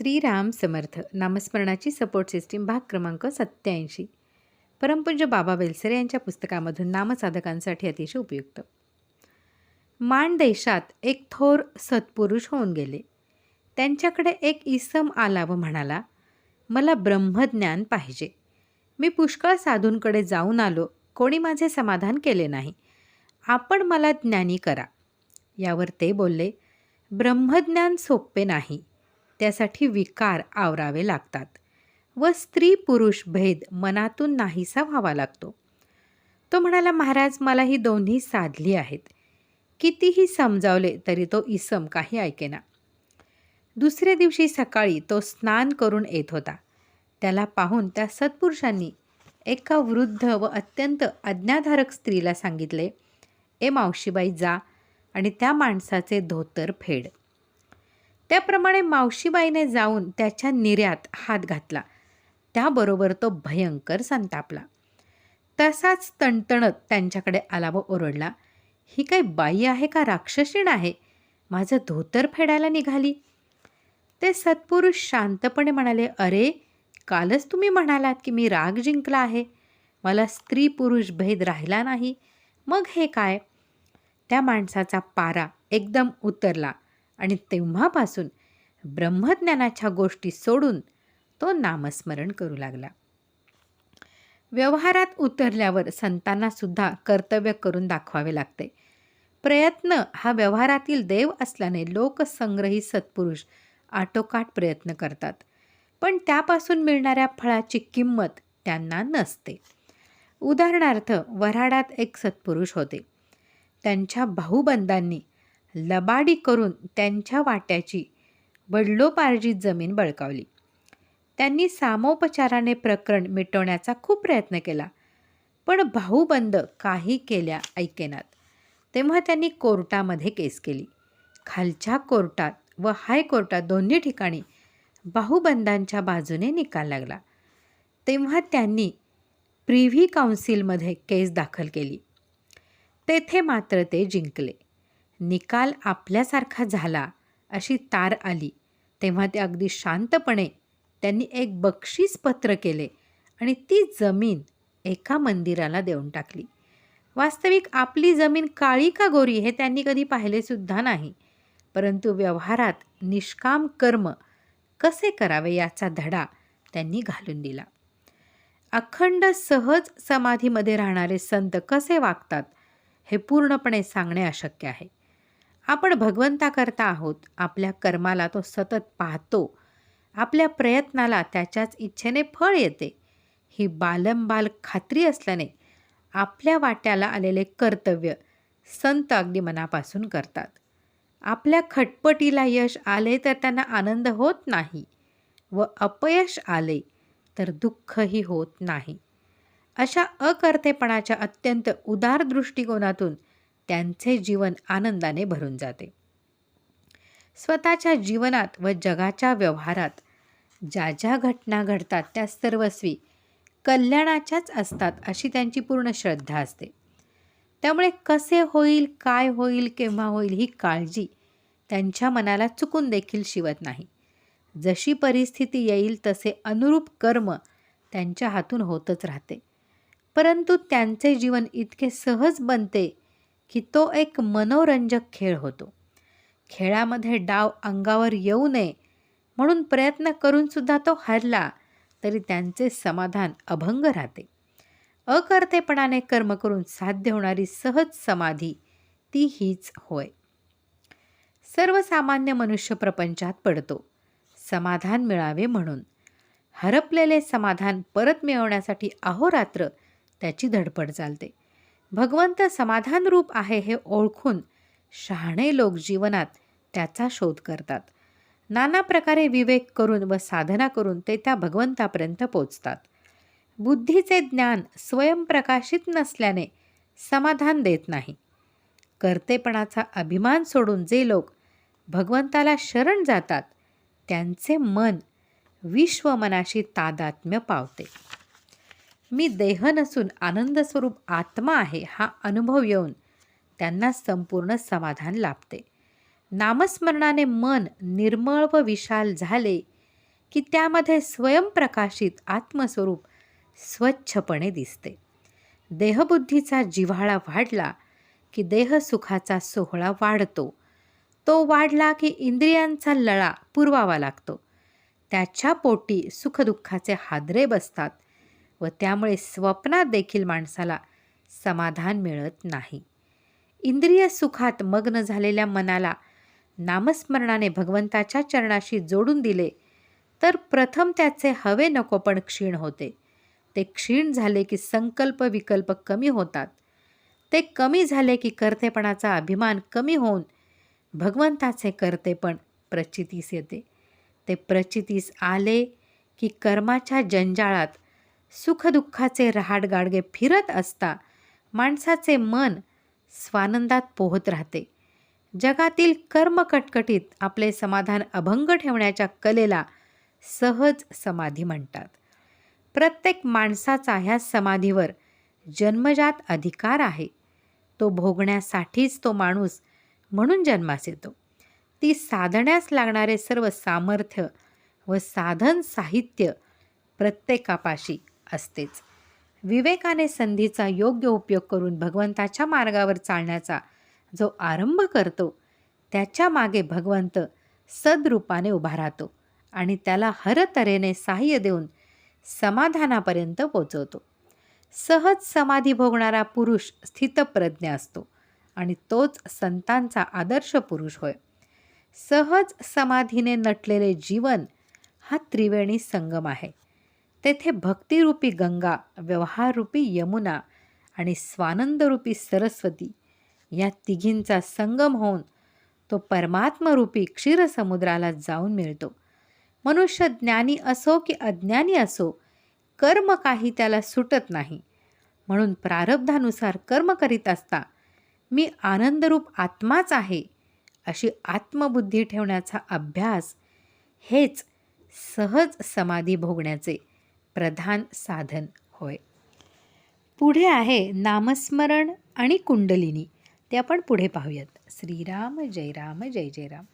श्रीराम समर्थ नामस्मरणाची support system भाग क्रमांक सत्याऐंशी परमपुंज बाबा वेलसरे यांच्या पुस्तकामधून नामसाधकांसाठी अतिशय उपयुक्त. मान देशात एक थोर सत्पुरुष होऊन गेले. त्यांच्याकडे एक इसम आला व म्हणाला मला ब्रह्मज्ञान पाहिजे. मी पुष्कळ साधूंकडे जाऊन आलो कोणी माझे समाधान केले नाही. आपण मला ज्ञानी करा. यावर ते बोलले ब्रह्मज्ञान सोपे नाही. त्यासाठी विकार आवरावे लागतात व स्त्री पुरुष भेद मनातून नाहीसा व्हावा लागतो. तो म्हणाला महाराज मला ही दोन्ही साधली आहेत. कितीही समजावले तरी तो इसम काही ऐकेना. दुसऱ्या दिवशी सकाळी तो स्नान करून येत होता. त्याला पाहून त्या सत्पुरुषांनी एका वृद्ध व अत्यंत आज्ञाधारक स्त्रीला सांगितले ए मावशीबाई जा आणि त्या माणसाचे धोतर फेड. त्याप्रमाणे मावशीबाईने जाऊन त्याच्या निर्यात हात घातला. त्याबरोबर तो भयंकर संतापला. तसाच तणतणत त्यांच्याकडे आला व ओरडला ही काय बाई आहे का? राक्षसीण आहे? माझं धोतर फेडायला निघाली. ते सत्पुरुष शांतपणे म्हणाले अरे कालच तुम्ही म्हणालात की मी राग जिंकला आहे. मला स्त्री पुरुष भेद राहिला नाही. मग हे काय? त्या माणसाचा पारा एकदम उतरला. आणि तेव्हापासून ब्रह्मज्ञानाच्या गोष्टी सोडून तो नामस्मरण करू लागला. व्यवहारात उतरल्यावर संतांनासुद्धा कर्तव्य करून दाखवावे लागते. प्रयत्न हा व्यवहारातील देव असल्याने लोकसंग्रही सत्पुरुष आटोकाट प्रयत्न करतात. पण त्यापासून मिळणाऱ्या फळाची किंमत त्यांना नसते. उदाहरणार्थ वऱ्हाडात एक सत्पुरुष होते. त्यांच्या भाऊबंदांनी लबाडी करून त्यांच्या वाट्याची वडलोपार्जित जमीन बळकावली. त्यांनी सामोपचाराने प्रकरण मिटवण्याचा खूप प्रयत्न केला पण भाऊबंद काही केल्या ऐकेनात. तेव्हा त्यांनी कोर्टामध्ये केस केली. खालच्या कोर्टात व हायकोर्टात दोन्ही ठिकाणी बाहुबंदांच्या बाजूने निकाल लागला. तेव्हा त्यांनी प्रिव्ही काउन्सिलमध्ये केस दाखल केली. तेथे मात्र ते जिंकले. निकाल आपल्यासारखा झाला अशी तार आली. तेव्हा ते अगदी शांतपणे त्यांनी एक बक्षीस पत्र केले आणि ती जमीन एका मंदिराला देऊन टाकली. वास्तविक आपली जमीन काळी का गोरी हे त्यांनी कधी पाहिलेसुद्धा नाही. परंतु व्यवहारात निष्काम कर्म कसे करावे याचा धडा त्यांनी घालून दिला. अखंड सहज समाधीमध्ये राहणारे संत कसे वागतात हे पूर्णपणे सांगणे अशक्य आहे. आपण भगवंताकरता आहोत आपल्या कर्माला तो सतत पाहतो आपल्या प्रयत्नाला त्याच्याच इच्छेने फळ येते. ही बालंबाल खात्री असल्याने आपल्या वाट्याला आलेले कर्तव्य संत अगदी मनापासून करतात. आपल्या खटपटीला यश आले तर त्यांना आनंद होत नाही व अपयश आले तर दुःखही होत नाही. अशा अकर्तेपणाच्या अत्यंत उदार दृष्टिकोनातून त्यांचे जीवन आनंदाने भरून जाते. स्वतःच्या जीवनात व जगाच्या व्यवहारात ज्या ज्या घटना घडतात त्या सर्वस्वी कल्याणाच्याच असतात अशी त्यांची पूर्ण श्रद्धा असते. त्यामुळे कसे होईल काय होईल केव्हा होईल ही काळजी त्यांच्या मनाला चुकून देखील शिवत नाही. जशी परिस्थिती येईल तसे अनुरूप कर्म त्यांच्या हातून होतच राहते. परंतु त्यांचे जीवन इतके सहज बनते की तो एक मनोरंजक खेळ होतो. खेळामध्ये डाव अंगावर येऊ नये म्हणून प्रयत्न करूनसुद्धा तो हरला तरी त्यांचे समाधान अभंग राहते. अकर्तेपणाने कर्म करून साध्य होणारी सहज समाधी ती हीच होय. सर्वसामान्य मनुष्य प्रपंचात पडतो. समाधान मिळावे म्हणून. हरपलेले समाधान परत मिळवण्यासाठी अहोरात्र त्याची धडपड चालते. भगवंत समाधान रूप आहे हे ओळखून शहाणे लोक जीवनात त्याचा शोध करतात. नाना प्रकारे विवेक करून व साधना करून ते त्या भगवंतापर्यंत पोचतात. बुद्धीचे ज्ञान स्वयंप्रकाशित नसल्याने समाधान देत नाही. कर्तेपणाचा अभिमान सोडून जे लोक भगवंताला शरण जातात त्यांचे मन विश्वमनाशी तादात्म्य पावते. मी देह नसून आनंद स्वरूप आत्मा आहे हा अनुभव येऊन त्यांना संपूर्ण समाधान लाभते. नामस्मरणाने मन निर्मळ व विशाल झाले की त्यामध्ये स्वयंप्रकाशित आत्मस्वरूप स्वच्छपणे दिसते. देहबुद्धीचा जिव्हाळा वाढला की देहसुखाचा सोहळा वाढतो. तो वाढला की इंद्रियांचा लळा पुरवावा लागतो. त्याच्या पोटी सुखदुःखाचे हादरे बसतात. व त्यामुळे स्वप्नात देखील माणसाला समाधान मिळत नाही. इंद्रिय सुखात मग्न झालेल्या मनाला नामस्मरणाने भगवंताच्या चरणाशी जोडून दिले तर प्रथम त्याचे हवे नको पण क्षीण होते. ते क्षीण झाले की संकल्प विकल्प कमी होतात. ते कमी झाले की कर्तेपणाचा अभिमान कमी होऊन भगवंताचे कर्तेपण प्रचितीस येते. ते प्रचितीस आले की कर्माच्या जंजाळात सुखदुःखाचे रहाडगाडगे फिरत असता माणसाचे मन स्वानंदात पोहत राहते. जगातील कर्मकटकटीत आपले समाधान अभंग ठेवण्याच्या कलेला सहज समाधी म्हणतात. प्रत्येक माणसाचा ह्या समाधीवर जन्मजात अधिकार आहे. तो भोगण्यासाठीच तो माणूस म्हणून जन्मास येतो. ती साधण्यास लागणारे सर्व सामर्थ्य व साधन साहित्य प्रत्येकापाशी असतेच. विवेकाने संधीचा योग्य उपयोग करून भगवंताच्या मार्गावर चालण्याचा जो आरंभ करतो त्याच्यामागे भगवंत सद्रूपाने उभा राहतो आणि त्याला हरतऱ्हेने सहाय्य देऊन समाधानापर्यंत पोचवतो. सहज समाधी भोगणारा पुरुष स्थितप्रज्ञ असतो आणि तोच संतांचा आदर्श पुरुष होय. सहज समाधीने नटलेले जीवन हा त्रिवेणी संगम आहे. तेथे भक्तिरूपी गंगा व्यवहाररूपी यमुना आणि स्वानंदरूपी सरस्वती या तिघींचा संगम होऊन तो परमात्मरूपी क्षीरसमुद्राला जाऊन मिळतो. मनुष्य ज्ञानी असो की अज्ञानी असो कर्म काही त्याला सुटत नाही. म्हणून प्रारब्धानुसार कर्म करीत असता मी आनंदरूप आत्माच आहे अशी आत्मबुद्धी ठेवण्याचा अभ्यास हेच सहज समाधी भोगण्याचे प्रधान साधन होय. पुढे आहे नामस्मरण आणि कुंडलिनी. ते आपण पुढे पाहूयात. श्रीराम जय राम जय जय राम.